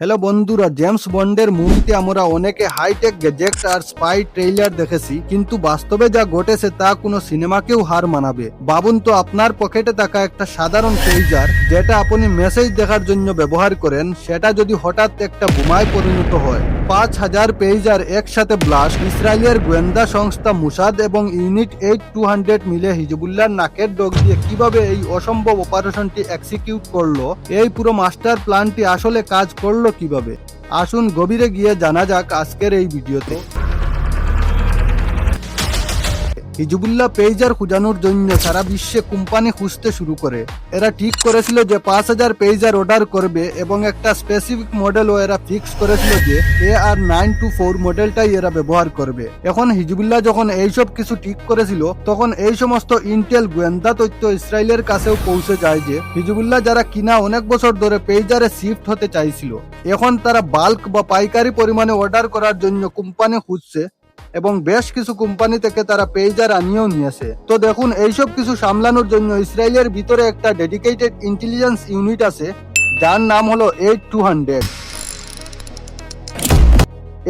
Hello বন্ধুরা James বন্ডের মুভিতে আমরা অনেকে হাইটেক গ্যাজেট আর স্পাই ট্রেইলার দেখেছি, কিন্তু বাস্তবে যা ঘটেছে তা কোনো সিনেমাকেও হার মানাবে। বাবুন তো, আপনার পকেটে থাকা একটা সাধারণ ট্রেইজার যেটা আপনি মেসেজ দেখার জন্য ব্যবহার করেন, সেটা যদি হঠাৎ একটা বোমায় পরিণত হয়। পাঁচ হাজার পেইজার একসাথে ব্লাস্ট। ইসরায়েলের গোয়েন্দা সংস্থা মুসাদ এবং ইউনিট এইট টু হান্ড্রেড মিলে হিজবুল্লার নাকের ডগ দিয়ে কীভাবে এই অসম্ভব অপারেশনটি এক্সিকিউট করল, এই পুরো মাস্টার প্ল্যানটি আসলে কাজ করল কীভাবে? আসুন গভীরে গিয়ে জানা যাক আজকের এই ভিডিওতে। হিজবুল্লাহ পেজার খুঁজানোর জন্য সারা বিশ্বে কোম্পানি খুঁজতে শুরু করে। এরা ঠিক করেছিল যে পাঁচ হাজার পেজার অর্ডার করবে এবং একটা স্পেসিফিক মডেলও এরা ফিক্স করেছিল যে A R nine two four মডেলটাই এরা ব্যবহার করবে। এখন হিজবুল্লাহ যখন এইসব কিছু ঠিক করেছিল, তখন এই সমস্ত ইন্টেল গোয়েন্দা তথ্য ইসরায়েলের কাছেও পৌঁছে যায় যে হিজবুল্লাহ যারা কিনা অনেক বছর ধরে পেজারে শিফট হতে চাইছিল, এখন তারা বাল্ক বা পাইকারি পরিমাণে অর্ডার করার জন্য কোম্পানি খুঁজছে এবং বেশ কিছু কোম্পানি থেকে তারা পেজার আনিয়েও নিয়েছে। তো দেখুন, এইসব কিছু সামলানোর জন্য ইসরায়েলের ভিতরে একটা ডেডিকেটেড ইন্টেলিজেন্স ইউনিট আছে, যার নাম হলো এইট টু হান্ড্রেড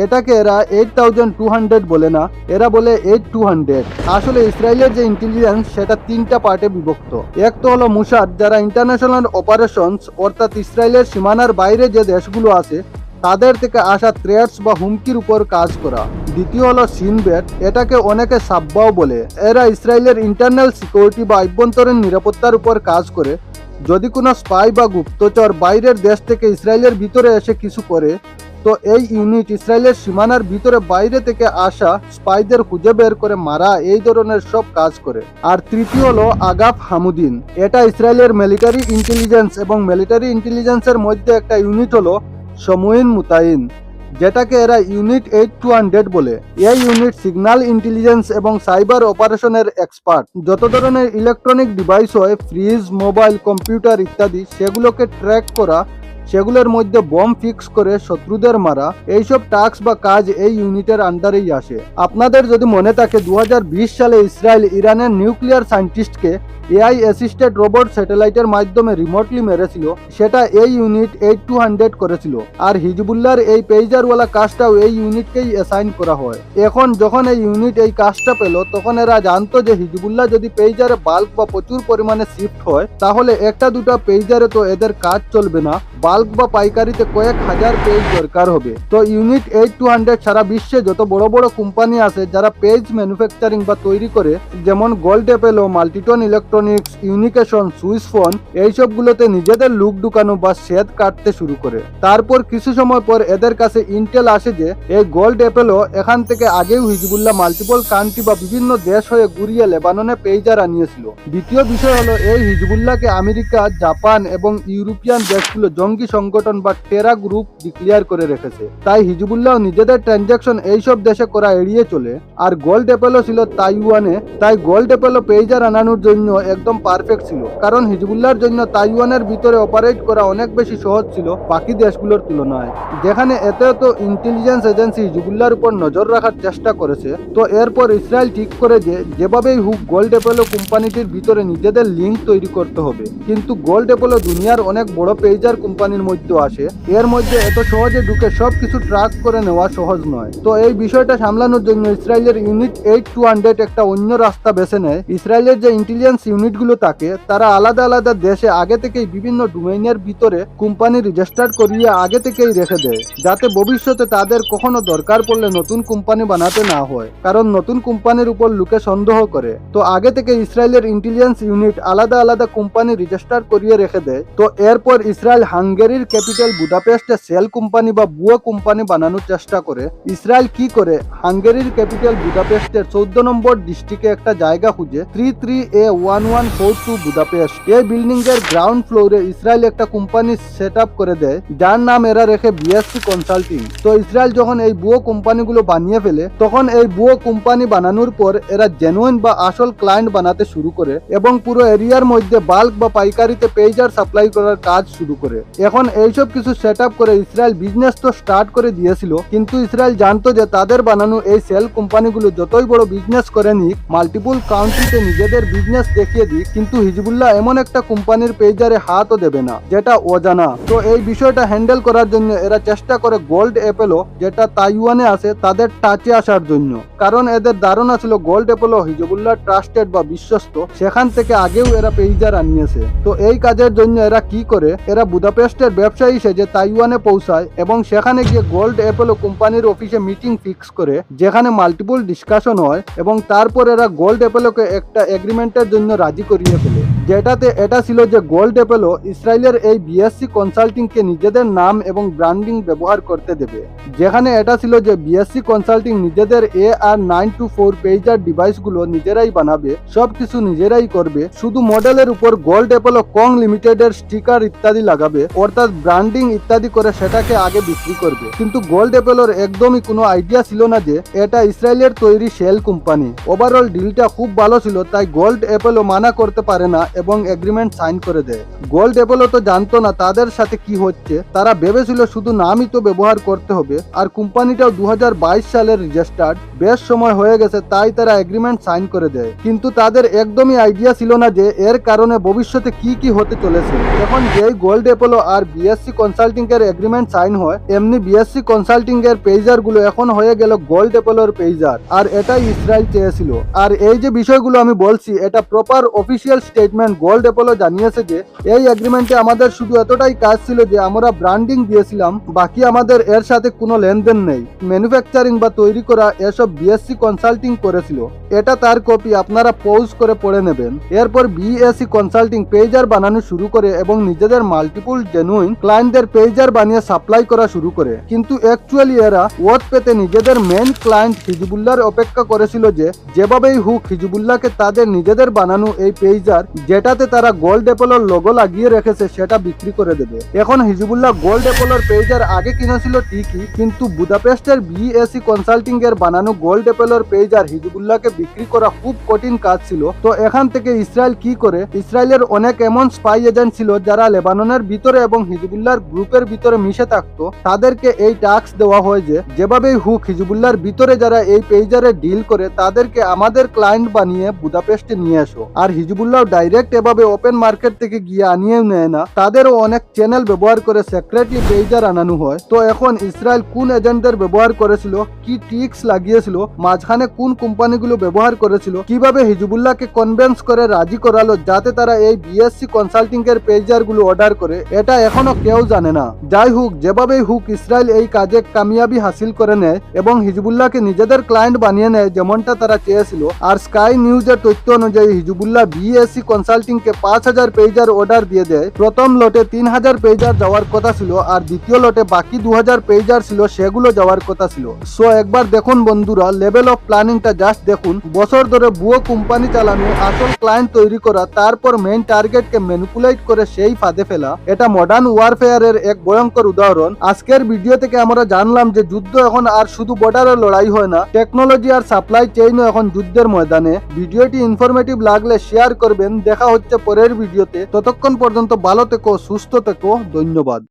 এটাকে এরা এইট থাউজেন্ড টু হান্ড্রেড বলে না, এরা বলে এইট টু হান্ড্রেড আসলে ইসরায়েলের যে ইন্টেলিজেন্স সেটা তিনটা পার্টে বিভক্ত। এক তো হলো মুসাদ যারা ইন্টারন্যাশনাল অপারেশনস অর্থাৎ ইসরায়েলের সীমানার বাইরে যে দেশগুলো আছে তাদের থেকে আসা থ্রেটস বা হুমকির উপর কাজ করা। দ্বিতীয় হলো সিনবেট এটাকে অনেকে সাব্বাও বলে। এরা ইসরায়েলের ইন্টারনাল সিকিউরিটি বা আভ্যন্তরীণ নিরাপত্তার উপর কাজ করে। যদি কোনো স্পাই বা গুপ্তচর বাইরের দেশ থেকে ইসরায়েলের ভিতরে এসে কিছু করে, তো এই ইউনিট ইসরায়েলের সীমানার ভিতরে বাইরে থেকে আসা স্পাইদের খুঁজে বের করে মারা এই ধরনের সব কাজ করে। আর তৃতীয় হলো আগাফ হামুদিন, এটা ইসরায়েলের মিলিটারি ইন্টেলিজেন্স এবং মিলিটারি ইন্টেলিজেন্সের মধ্যে একটা ইউনিট হলো সমুইন মুতাইন, যেটাকে এরা ইউনিট এইট টু হান্ড্রেড বলে। এই ইউনিট সিগন্যাল ইন্টেলিজেন্স এবং সাইবার অপারেশনের এক্সপার্ট। যত ধরনের ইলেকট্রনিক ডিভাইস হয়, ফ্রিজ, মোবাইল, কম্পিউটার ইত্যাদি, সেগুলোকে ট্র্যাক করা সেগুলোর মধ্যে বম ফিক্স করে শত্রুদের মারা, এইসব টাস্ক বা কাজ এই ইউনিটের আন্ডারেই আসে। আপনাদের যদি মনে থাকে দু সালে ইসরায়েল ইরানের নিউক্লিয়ার সায়েন্টিস্টকে এআই অ্যাসিস্টেড রোবট স্যাটেলাইটের মাধ্যমে রিমোটলি মেরেছিল, সেটা এই ইউনিট এইট টু হান্ড্রেড করেছিল। আর হিজবুল্লার এই পেইজারওয়ালা কাজটাও এই ইউনিটকেই অ্যাসাইন করা হয়। এখন যখন এই ইউনিট এই কাজটা পেল, তখন এরা জানতো যে হিজবুল্লাহ যদি পেজারে বাল্ক বা প্রচুর পরিমাণে শিফট হয়, তাহলে একটা দুটা পেইজারে তো এদের কাজ চলবে না বাল্ক বা পাইকারিতে কয়েক হাজার পেজ দরকার হবে। তো ইউনিট এইট টু হান্ড্রেড সারা বিশ্বে যত বড় বড় কোম্পানি আছে, যারা পেজ ম্যানুফ্যাকচারিং বা তৈরি করে, যেমন গোল্ড অ্যাপেলো মাল্টিটন ইলেকট্রনিক্স ইউনিকেশন সুইস ফোন এইসবগুলোতে নিজেদের লুক ঢুকানো বা শেদ কাটতে শুরু করে। তারপর কিছু সময় পর এদের কাছে ইন্টেল আসে যে, এই গোল্ড অ্যাপেলো এখান থেকে আগেও হিজবুল্লাহ মাল্টিপল কান্ট্রি বা বিভিন্ন দেশ হয়ে ঘুরিয়ে লেবাননে পেজার আনিয়েছিল। দ্বিতীয় বিষয় হলো, এই হিজবুল্লাহকে আমেরিকা জাপান এবং ইউরোপিয়ান দেশগুলো জঙ্গি সংগঠন বা টেরা গ্রুপ ডিক্লিয়ার করে রেখেছে। তাই হিজবুল্লাহ নিজেদের ট্রানজাকশন এইসব দেশে করা এড়িয়ে চলে। আর গোল্ড অ্যাপেলো ছিল তাইওয়ানে। তাই গোল্ড অ্যাপেলো পেজার আনানোর জন্য একদম পারফেক্ট ছিল। কারণ হিজবুল্লাহর জন্য তাইওয়ানের ভিতরে অপারেট করা অনেক বেশি সহজ ছিল বাকি দেশগুলোর তুলনায়। যেখানে এত এত ইন্টেলিজেন্স এজেন্সি হিজবুল্লাহর উপর নজর রাখার চেষ্টা করেছে, তো এরপর ইসরায়েল ঠিক করে যে, যেভাবেই হুক গোল্ড অ্যাপেলো কোম্পানিটির ভিতরে নিজেদের লিঙ্ক তৈরি করতে হবে। কিন্তু গোল্ড অ্যাপেলো দুনিয়ার অনেক বড় পেজার কোম্পানির মধ্যে আসে। এর মধ্যে এত সহজে ঢুকে সব কিছু ট্রাক করে নেওয়া সহজ নয়। তো এই বিষয়টা সামলানোর জন্য ইসরায়েলের ইউনিট এইট টু হান্ড্রেড একটা অন্য রাস্তা বেছে নেয়। ইসরায়েলের যে ইন্টেলিজেন্স ইউনিটগুলো থাকে, তারা আলাদা আলাদা দেশে আগে থেকেই বিভিন্ন ডোমেইনের ভিতরে কোম্পানি রেজিস্টার করিয়ে আগে থেকেই রেখে দেয়, যাতে ভবিষ্যতে তাদের কখনো দরকার পড়লে নতুন কোম্পানি বানাতে না হয়, কারণ নতুন কোম্পানির উপর লোকে সন্দেহ করে। তো আগে থেকে ইসরায়েলের ইন্টেলিজেন্স ইউনিট আলাদা আলাদা কোম্পানি রেজিস্টার করিয়ে রেখে দেয়। তো এরপর ইসরায়েল হাঙ্গেরির ক্যাপিটাল বুদাপেস্টে সেল কোম্পানি বা বুয়া কোম্পানি বানানোর চেষ্টা করে, ইসরায়েল কি করে? হাঙ্গেরির ক্যাপিটাল বুদাপেস্টের চৌদ্দ নম্বর ডিস্ট্রিক্টে একটা জায়গা খুঁজে three three A one one four two Budapest. এই বিল্ডিং এর গ্রাউন্ড ফ্লোরে ইসরায়েল একটা কোম্পানি সেট আপ করে দেয়, যার নাম এরা রেখে বিএসসি কনসাল্টিং। তো ইসরায়েল যখন এই বুয়ো কোম্পানিগুলো বানিয়ে ফেলে, তখন এই বুয়ো কোম্পানি বানানোর পর এরা জেনুইন বা আসল ক্লায়েন্ট বানাতে শুরু করে এবং পুরো এরিয়ার মধ্যে বাল্ক বা পাইকারিতে পেজার সাপ্লাই করার কাজ শুরু করে। এখন এখন এইসব কিছু সেট করে ইসরায়েল বিজনেস তো স্টার্ট করে দিয়েছিল, কিন্তু ইসরায়েল জানতো যে তাদের বানানো এই সেল কোম্পানিগুলো যতই বড় বিজনেস করে নিক মাল্টিপুল কাউন্ট্রিতে নিজেদের বিজনেস দেখিয়ে দিক, কিন্তু হিজবুল্লাহ এমন একটা কোম্পানির পেজারে হাতও দেবে না, যেটা অজানা। তো এই বিষয়টা হ্যান্ডেল করার জন্য এরা চেষ্টা করে গোল্ড অ্যাপেলো যেটা তাইওয়ানে আছে, তাদের টাচে আসার জন্য। কারণ এদের ধারণা ছিল গোল্ড অ্যাপেলো হিজবুল্লাহ ট্রাস্টেড বা বিশ্বস্ত, সেখান থেকে আগেও এরা পেইজার আনিয়েছে। তো এই কাজের জন্য এরা কি করে, এরা বুদাপেস্টের ব্যবসায়ী সেজে তাইওয়ানে পৌঁছায় এবং সেখানে গিয়ে গোল্ড অ্যাপেলো কোম্পানির অফিসে মিটিং ফিক্স করে, যেখানে মাল্টিপল ডিসকাশন হয় এবং তারপর এরা গোল্ড অ্যাপেলোকে একটা এগ্রিমেন্টের জন্য রাজি করিয়ে ফেলে। যেটাতে এটা ছিল যে গোল্ড অ্যাপেলো ইসরায়েলের এই বিএসসি কনসাল্টিংকে নিজেদের নাম এবং ব্র্যান্ডিং ব্যবহার করতে দেবে। যেখানে এটা ছিল যে বিএসসি কনসাল্টিং নিজেদের A R nine two four pager ডিভাইসগুলো নিজেরাই বানাবে, সবকিছু নিজেরাই করবে, শুধু মডেলের উপর গোল্ড অ্যাপেলো কং লিমিটেডের স্টিকার ইত্যাদি লাগাবে, অর্থাৎ ব্র্যান্ডিং ইত্যাদি করে সেটাকে আগে বিক্রি করবে। কিন্তু গোল্ড অ্যাপেলোর একদমই কোনো আইডিয়া ছিল না যে এটা ইসরায়েলের তৈরি শেল কোম্পানি ওভারঅল ডিলটা খুব ভালো ছিল, তাই গোল্ড অ্যাপেলো মানা করতে পারে না এবং এগ্রিমেন্ট সাইন করে দেয়। গোল্ড অ্যাপেলো তো জানতো না তাদের সাথে কি হচ্ছে। তারা ভেবেছিল শুধু নামই তো ব্যবহার করতে হবে। আর কোম্পানিটাও দু সালের রেজিস্টার্ড বেশ সময় হয়ে গেছে, তাই তারা এগ্রিমেন্ট সাইন করে দেয়। কিন্তু তাদের একদমই আইডিয়া ছিল না যে এর কারণে ভবিষ্যতে কি কি হতে চলেছে। এখন যেই গোল্ড অ্যাপোলো আর বিএসসি কনসাল্টিং এর এগ্রিমেন্ট সাইন হয়, এমনি বিএসসি কনসাল্টিং এর পেজারগুলো এখন হয়ে গেল গোল্ড অ্যাপোলোর পেজার আর এটাই ইসরায়েল চেয়েছিল। আর এই যে বিষয়গুলো আমি বলছি, এটা proper official statement Gold Apollo জানিয়েছে যে, এই এগ্রিমেন্টে আমাদের শুধু এতটাই কাজ ছিল যে, আমরা ব্র্যান্ডিং দিয়েছিলাম, বাকি আমাদের এর সাথে কোনো লেনদেন নেই। ম্যানুফ্যাকচারিং বা তৈরি করা এসব বিএসসি কনসাল্টিং করেছিল। এটা তার কপি আপনারা পৌজ করে পড়ে নেবেন। এরপর বিএসসি কনসাল্টিং পেজার বানানো শুরু করে এবং নিজেদের মাল্টিপুল জেনুইন ক্লায়েন্টদের পেজার বানিয়ে সাপ্লাই করা শুরু করে। কিন্তু অ্যাকচুয়ালি এরা ওত পেতে নিজেদের মেন ক্লায়েন্ট হিজবুল্লাহর অপেক্ষা করেছিল যে, যেভাবেই হুক হিজবুল্লাহকে তাদের নিজেদের বানানো এই পেজার যেটাতে তারা গোল্ড অ্যাপোলোর লোগো লাগিয়ে রেখেছে, সেটা বিক্রি করে দেবে। এখন হিজবুল্লাহ গোল্ড অ্যাপোলোর পেজার আগে কিনেছিল ঠিকই, কিন্তু বুদাপেস্টের বিএসসি কনসাল্টিং এর বানানো গোল্ড অ্যাপেলোর পেজার হিজবুল্লাহকে বিক্রি করা খুব কঠিন কাজ ছিল। তো এখান থেকে ইসরায়েল কি করে? ইসরায়েলের অনেক এমন স্পাই এজেন্ট ছিল যারা লেবাননের ভিতরে এবং হিজবুল্লাহর গ্রুপের ভিতরে মিশে থাকতো। তাদেরকে এই টাস্ক দেওয়া হয় যে, যেভাবেই হুক হিজবুল্লাহর ভিতরে যারা এই পেজারে ডিল করে, তাদেরকে আমাদের ক্লায়েন্ট বানিয়ে বুদাপেস্টে নিয়ে এসো। আর হিজবুল্লাহ ডাইরেক্ট এভাবে ওপেন মার্কেট থেকে গিয়ে আনিয়েও নেয় না। তাদেরও অনেক চ্যানেল ব্যবহার করে সেক্রেটলি পেজার আনানো হয়। তো এখন ইসরায়েল কোন এজেন্টদের ব্যবহার করেছিল, কি ট্রিক্স লাগিয়েছিল, মাঝখানে কোন কোম্পানিগুলো ব্যবহার করেছিল, কীভাবে হিজবুল্লাহকে কনভেন্স করে রাজি করালো, যাতে তারা এই বিএসসি কনসাল্টিং এর পেজারগুলো অর্ডার করে, এটা এখনও কেউ জানে না। যাই হোক, যেভাবেই হোক, ইসরায়েল এই কাজে কামিয়াবি হাসিল করে নেয় এবং হিজবুল্লাহকে নিজেদের ক্লায়েন্ট বানিয়ে নেয়, যেমনটা তারা চেয়েছিল। আর স্কাই নিউজের তথ্য অনুযায়ী, হিজবুল্লাহ বিএসসি কনসাল্টিং কে পাঁচ হাজার পেজার অর্ডার দিয়ে দেয়। প্রথম লটে তিন হাজার পেজার যাওয়ার কথা ছিল আর দ্বিতীয় লটে বাকি দু হাজার পেজার ছিল, সেগুলো যাওয়ার কথা ছিল। সো একবার দেখুন বন্ধুরা লেভেল অফ প্ল্যানিংটা জাস্ট দেখুন। বছর ধরে ভুয়ো কোম্পানি চালানো, আসল ক্লায়েন্ট তৈরি করা, তারপর মেইন টার্গেটকে ম্যানিপুলেট করে সেই ফাঁদে ফেলা, এটা মডার্ন ওয়ারফেয়ারের এক ভয়ঙ্কর উদাহরণ। আজকের ভিডিও থেকে আমরা জানলাম যে যুদ্ধ এখন আর শুধু বর্ডারের লড়াই হয় না টেকনোলজি আর সাপ্লাই চেইনও এখন যুদ্ধের ময়দানে। ভিডিওটি ইনফরমেটিভ লাগলে শেয়ার করবেন দেখা হচ্ছে পরের ভিডিওতে। ততক্ষণ পর্যন্ত ভালো থেকো সুস্থ থেকো ধন্যবাদ।